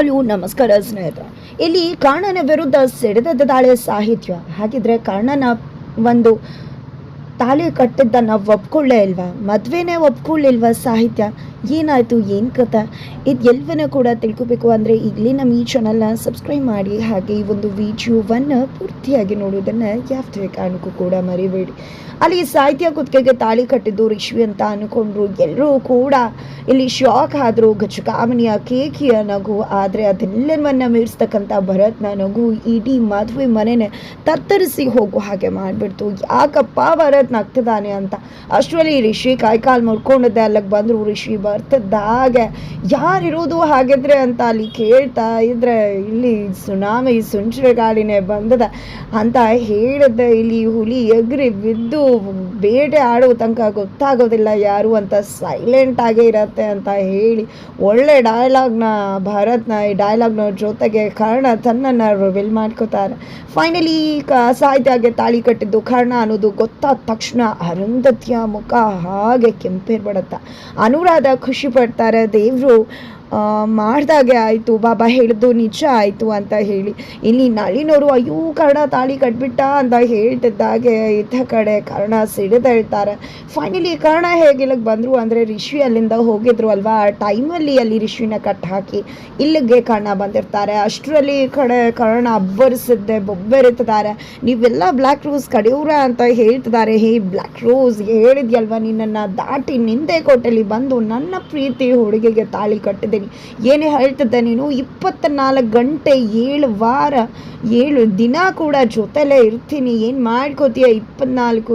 ಎಲ್ಲೂ ನಮಸ್ಕಾರ ಸ್ನೇಹಿತರೆ ಇಲ್ಲಿ ಕರ್ಣನ ವಿರುದ್ಧ ಸೆಡೆದ ದಾಳಿ ಸಾಹಿತ್ಯ. ಹಾಗಿದ್ರೆ ಕರ್ಣನ ಒಂದು ತಾಳಿ ಕಟ್ಟಿದ್ದನ್ನ ಒಪ್ಕೊಳ್ಳೇ ಇಲ್ವಾ? ಮದುವೆನೇ ಒಪ್ಕೊಳ್ಳಿಲ್ವಾ ಸಾಹಿತ್ಯ? ಏನಾಯಿತು, ಏನು ಕಥೆ ಇದು ಎಲ್ಲವನ್ನ ಕೂಡ ತಿಳ್ಕೊಬೇಕು ಅಂದರೆ ಈಗಲೇ ನಮ್ಮ ಈ ಚಾನಲ್ನ ಸಬ್ಸ್ಕ್ರೈಬ್ ಮಾಡಿ, ಹಾಗೆ ಈ ಒಂದು ವಿಡಿಯೋವನ್ನು ಪೂರ್ತಿಯಾಗಿ ನೋಡೋದನ್ನು ಯಾವುದೇ ಕಾರಣಕ್ಕೂ ಕೂಡ ಮರಿಬೇಡಿ. ಅಲ್ಲಿ ಸಾಹಿತ್ಯ ಕುತ್ತಿಗೆಗೆ ತಾಳಿ ಕಟ್ಟಿದ್ದು ರಿಶ್ವಿ ಅಂತ ಅಂದ್ಕೊಂಡ್ರು ಎಲ್ಲರೂ ಕೂಡ. ಇಲ್ಲಿ ಶಾಕ್ ಆದರು, ಗಜಕಾಮನಿಯ ಕೇಕಿಯ ನಗು, ಆದರೆ ಅದೆಲ್ಲವನ್ನು ಮೀರಿಸ್ತಕ್ಕಂಥ ಭರತ್ನ ನಗು ಇಡೀ ಮದುವೆ ಮನೆನೇ ತತ್ತರಿಸಿ ಹೋಗು ಹಾಗೆ ಮಾಡಿಬಿಡ್ತು. ಯಾಕಪ್ಪ ಭರತ್ ನಗ್ತಿದ್ದಾನೆ ಅಂತ? ಅಷ್ಟರಲ್ಲಿ ರಿಷಿ ಕಾಯ್ಕಾಲು ಮುಡ್ಕೊಂಡಿದ್ದೆ ಅಲ್ಲಿಗೆ ಬಂದರು. ರಿಷಿ ಬರ್ತಿದ್ದಾಗೆ ಯಾರಿರೋದು ಹಾಗಿದ್ರೆ ಅಂತ ಅಲ್ಲಿ ಕೇಳ್ತಾ ಇದ್ರೆ ಇಲ್ಲಿ ಸುನಾಮಿ ಸುಂಚರೆ ಗಾಳಿನೇ ಬಂದದ ಅಂತ ಹೇಳಿದ್ದೆ ಇಲ್ಲಿ ಹುಲಿ ಎಗ್ರಿ ಬಿದ್ದು ಬೇಟೆ ಆಡೋ ತನಕ ಗೊತ್ತಾಗೋದಿಲ್ಲ ಯಾರು ಅಂತ ಸೈಲೆಂಟ್ ಆಗೇ ಇರತ್ತೆ ಅಂತ ಹೇಳಿ ಒಳ್ಳೆ ಡೈಲಾಗ್ನ ಭರತ್ನ ಈ ಡೈಲಾಗ್ನ ಜೊತೆಗೆ ಕರ್ಣ ತನ್ನನ್ನು ರಿವೀಲ್ ಮಾಡ್ಕೋತಾರೆ. ಫೈನಲಿ ಸಾಹಿತ್ಯಗೆ ತಾಳಿ ಕಟ್ಟಿದ್ದು ಕರ್ಣ ಅನ್ನೋದು ಗೊತ್ತಾದ ತಕ್ಷಣ ಅರುಂಧತಿಯ ಮುಖ ಹಾಗೆ ಕೆಂಪೇರ್ಬಿಡತ್ತ ಅನುರಾಧ खुशी पड़ता रहे देवरो। ಮಾಡ್ದಾಗೆ ಆಯಿತು, ಬಾಬಾ ಹೇಳಿದ್ದು ನಿಜ ಆಯಿತು ಅಂತ ಹೇಳಿ. ಇಲ್ಲಿ ನಳಿನವರು ಅಯ್ಯೋ ಕರ್ಣ ತಾಳಿ ಕಟ್ಬಿಟ್ಟ ಅಂತ ಹೇಳ್ತಿದ್ದಾಗೆ ಇದ್ದ ಕಡೆ ಕರ್ಣ ಸಿಡಿದೇಳ್ತಾರೆ ಫೈನಲಿ ಕರ್ಣ ಹೇಗಿಲ್ಲಿಗೆ ಬಂದರು ಅಂದರೆ, ರಿಷಿ ಅಲ್ಲಿಂದ ಹೋಗಿದ್ರು ಅಲ್ವಾ? ಆ ಟೈಮಲ್ಲಿ ಅಲ್ಲಿ ರಿಷಿನ ಕಟ್ ಹಾಕಿ ಇಲ್ಲಿಗೆ ಕರ್ಣ ಬಂದಿರ್ತಾರೆ. ಅಷ್ಟರಲ್ಲಿ ಕಡೆ ಕರ್ಣ ಅಬ್ಬರಿಸಿದ್ದೆ, ಬೊಬ್ಬೆರಿತಿದ್ದಾರೆ. ನೀವೆಲ್ಲ ಬ್ಲ್ಯಾಕ್ ರೋಸ್ ಕಡಿಯೂರ ಅಂತ ಹೇಳ್ತಿದ್ದಾರೆ. ಹೇ ಬ್ಲ್ಯಾಕ್ ರೋಸ್ ಹೇಳಿದ್ಯಲ್ವಾ ನಿನ್ನನ್ನು ದಾಟಿ ನಿಂದೆ ಕೊಟ್ಟಲ್ಲಿ ಬಂದು ನನ್ನ ಪ್ರೀತಿ ಹುಡುಗಿಗೆ ತಾಳಿ ಕಟ್ಟಿದ್ದೀನಿ ಏನೇ ಹೇಳ್ತಿದ್ದೆ ನೀನು ಇಪ್ಪತ್ತ ನಾಲ್ಕು ಗಂಟೆ ಏಳು ವಾರ, ಏಳು ದಿನ ಕೂಡ ಜೊತೆಲೇ ಇರ್ತೀನಿ. ಏನು ಮಾಡ್ಕೋತೀಯ ಇಪ್ಪತ್ನಾಲ್ಕು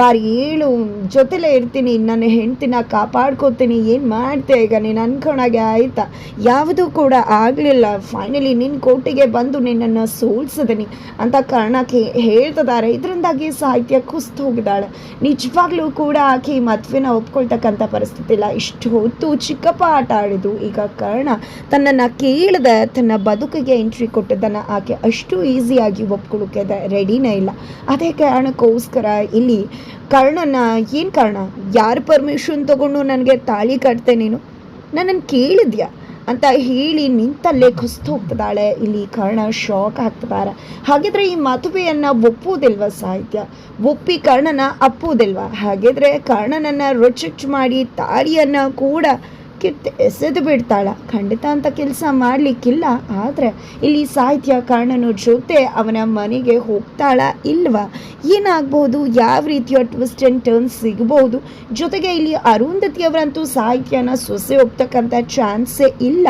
ಬಾರಿ ಏಳು ಜೊತೆಲೇ ಇರ್ತೀನಿ. ನನ್ನ ಹೆಂಡ್ತಿನ ಕಾಪಾಡ್ಕೋತೀನಿ. ಏನು ಮಾಡ್ತೀಯ ಈಗ? ನೀನು ಅನ್ಕೊಳಗೆ ಆಯ್ತಾ? ಯಾವುದೂ ಕೂಡ ಆಗಲಿಲ್ಲ. ಫೈನಲಿ ನಿನ್ನ ಕೋಟಿಗೆ ಬಂದು ನಿನ್ನನ್ನು ಸೋಲ್ಸಿದೀನಿ ಅಂತ ಕಾರಣಕ್ಕೆ ಹೇಳ್ತಿದ್ದಾರೆ. ಇದರಿಂದಾಗಿ ಸಾಹಿತ್ಯ ಕುಸ್ತು ಹೋಗಿದ್ದಾಳೆ. ನಿಜವಾಗ್ಲೂ ಕೂಡ ಆಕೆ ಮದುವೆನ ಒಪ್ಕೊಳ್ತಕ್ಕಂಥ ಪರಿಸ್ಥಿತಿ ಇಲ್ಲ ಇಷ್ಟು ಹೊತ್ತು ಚಿಕ್ಕಪ್ಪ ಆಟ ಆಡಿದ್ದು. ಈಗ ಕರ್ಣ. ತನ್ನನ್ನು ಕೇಳದೆ, ತನ್ನ ಬದುಕಿಗೆ ಎಂಟ್ರಿ ಕೊಟ್ಟದನ್ನು ಆಕೆ ಅಷ್ಟು ಈಸಿಯಾಗಿ ಒಪ್ಕೊಳ್ಳೋಕೆ ರೆಡಿನೇ ಇಲ್ಲ. ಅದೇ ಕಾರಣಕ್ಕೋಸ್ಕರ ಇಲ್ಲಿ ಕರ್ಣನ ಏನು ಕಾರಣ? ಯಾರು ಪರ್ಮಿಷನ್ ತಗೊಂಡು ನನಗೆ ತಾಳಿ ಕಟ್ತೆ ನೀನು? ನನ್ನನ್ನು ಕೇಳಿದ್ಯಾ? ಅಂತ ಹೇಳಿ ನಿಂತಲ್ಲೇ ಕುಸ್ತು ಹೋಗ್ತದಾಳೆ. ಇಲ್ಲಿ ಕರ್ಣ ಶಾಕ್ ಆಗ್ತದಾರೆ. ಹಾಗಿದ್ರೆ ಈ ಮದುವೆಯನ್ನು ಒಪ್ಪುವುದಿಲ್ವ ಸಾಹಿತ್ಯ? ಒಪ್ಪಿ ಕರ್ಣನ ಅಪ್ಪುವುದಿಲ್ವ? ಹಾಗಿದ್ರೆ ಕರ್ಣನನ್ನು ರೊಚ್ಚುಚ್ಚು ಮಾಡಿ ತಾಳಿಯನ್ನು ಕೂಡ ಕಿತ್ತು ಎಸೆದು ಬಿಡ್ತಾಳ. ಖಂಡಿತ ಅಂತ ಕೆಲಸ ಮಾಡಲಿಕ್ಕಿಲ್ಲ. ಆದರೆ ಇಲ್ಲಿ ಸಾಹಿತ್ಯ ಕಾರಣನ ಜೊತೆ ಅವನ ಮನೆಗೆ ಹೋಗ್ತಾಳ ಇಲ್ವಾ? ಏನಾಗ್ಬೋದು ಯಾವ ರೀತಿಯ ಟ್ವಿಸ್ಟ್ ಆ್ಯಂಡ್ ಟರ್ನ್ಸ್ ಸಿಗ್ಬೋದು ಜೊತೆಗೆ ಇಲ್ಲಿ ಅರುಂಧತಿಯವರಂತೂ ಸಾಹಿತ್ಯನ ಸೊಸೆ ಹೋಗ್ತಕ್ಕಂಥ ಚಾನ್ಸೇ ಇಲ್ಲ.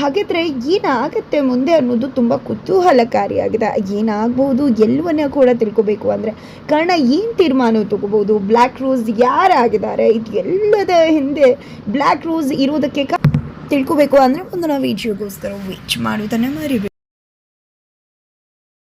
ಹಾಗಿದ್ರೆ ಏನಾಗುತ್ತೆ ಮುಂದೆ ಅನ್ನೋದು ತುಂಬ ಕುತೂಹಲಕಾರಿಯಾಗಿದೆ. ಏನಾಗ್ಬೋದು ಎಲ್ಲವನ್ನ ಕೂಡ ತಿಳ್ಕೋಬೇಕು ಅಂದರೆ ಕಾರಣ ಏನು ತೀರ್ಮಾನ ತಗೋಬೋದು ಬ್ಲ್ಯಾಕ್ ರೋಸ್ ಯಾರಾಗಿದ್ದಾರೆ? ಇದು ಎಲ್ಲದ ಹಿಂದೆ ಬ್ಲ್ಯಾಕ್ ರೋಸ್ ಇರೋದಕ್ಕೆ ತಿಳ್ಕೋಬೇಕು ಅಂದರೆ ಒಂದು ನಾವು ವಿಡಿಯೋಗೋಸ್ಕರ ವೇಚ್ ಮಾಡೋದನ್ನು ಮರಿಬೇಡಿ